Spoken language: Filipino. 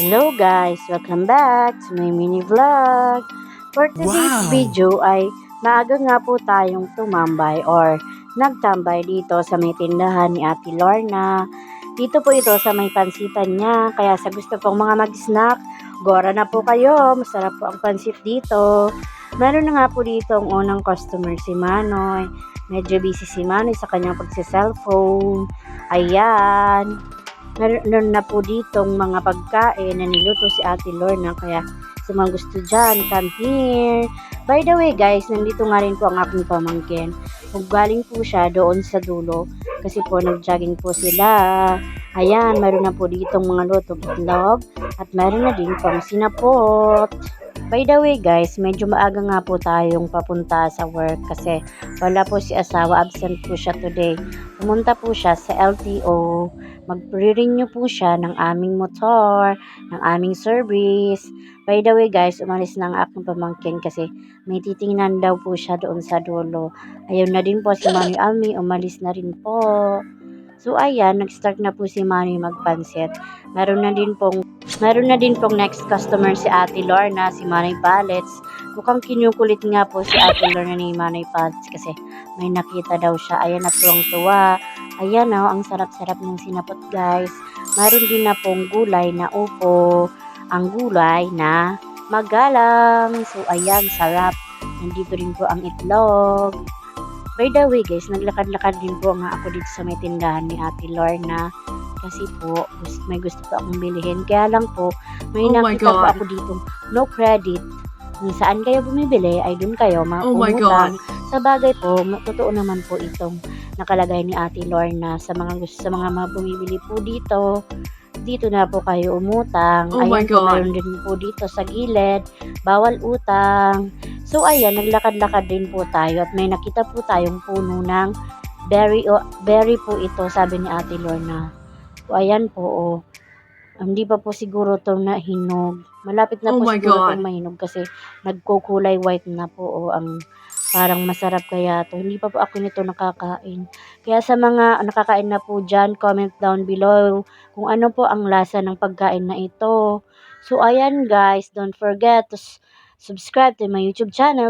Hello guys! Welcome back to my mini vlog. For today's Wow! video ay maaga nga po tayong tumambay or nagtambay dito sa may tindahan ni Ate Lorna. Dito po ito sa may pansitan niya. Kaya sa gusto pong mga mag-snack, gora na po kayo. Masarap po ang pansit dito. Meron na nga po dito ang unang customer si Manoy. Medyo busy si Manoy sa kanyang pagsa-cellphone. Ayan. Meron na po ditong mga pagkain na niluto si Ate Lorna. Kaya sa mga gusto dyan, come here. By the way guys, nandito nga rin po ang aking pamangkin. Galing po siya doon sa dulo, kasi po nag-jogging po sila. Ayan, meron na po ditong mga lutong itlog at meron na din pang sinapot. By the way guys, medyo maaga nga po tayong papunta sa work kasi wala po si asawa, absent po siya today. Pumunta po siya sa LTO, mag-renew po siya ng aming motor, ng aming service. By the way guys, umalis na ang aking pamangkin kasi may titingnan daw po siya doon sa dulo. Ayun na din po si Mami Almi, umalis na rin po. So ayan, nag-start na po si Mami magpansit. Meron na din pong meron na din pong next customer si Ate Lorna, si Manay Pallets. Mukhang kinukulit nga po si Ate Lorna ni Manay Pallets kasi may nakita daw siya. Ayan na tuwang-tuwa. Ayan na, ang sarap-sarap ng sinapot guys. Meron din na pong gulay na upo. Ang gulay na magalang. So ayan, sarap. Nandito rin po ang itlog. By the way guys, naglakad-lakad din po nga ako dito sa may tindahan ni Ate Lorna. Kasi po, may gusto po akong bilihin. Kaya lang po, may Oh nakita po God. ako dito, no credit. Kung saan kayo bumibili, ay dun kayo Oh my. God. Sa bagay po, totoo naman po itong nakalagay ni Ate Lorna sa mga gusto sa mga mga bumibili po dito. Dito na po kayo umutang. Oh my Ayan po, God. mayroon din po dito sa gilid. Bawal utang. So ayan, naglakad-lakad din po tayo at may nakita po tayong puno ng berry, o, berry po ito, sabi ni Ate Lorna. So ayan po, oh. Hindi pa po siguro to na hinog. Malapit na Oh po siguro God. itong mahinog kasi nagkukulay white na po oh, ang parang masarap kaya to. Hindi pa po ako nito nakakain. Kaya sa mga nakakain na po dyan, comment down below kung ano po ang lasa ng pagkain na ito. So ayan guys, don't forget to subscribe to my YouTube channel.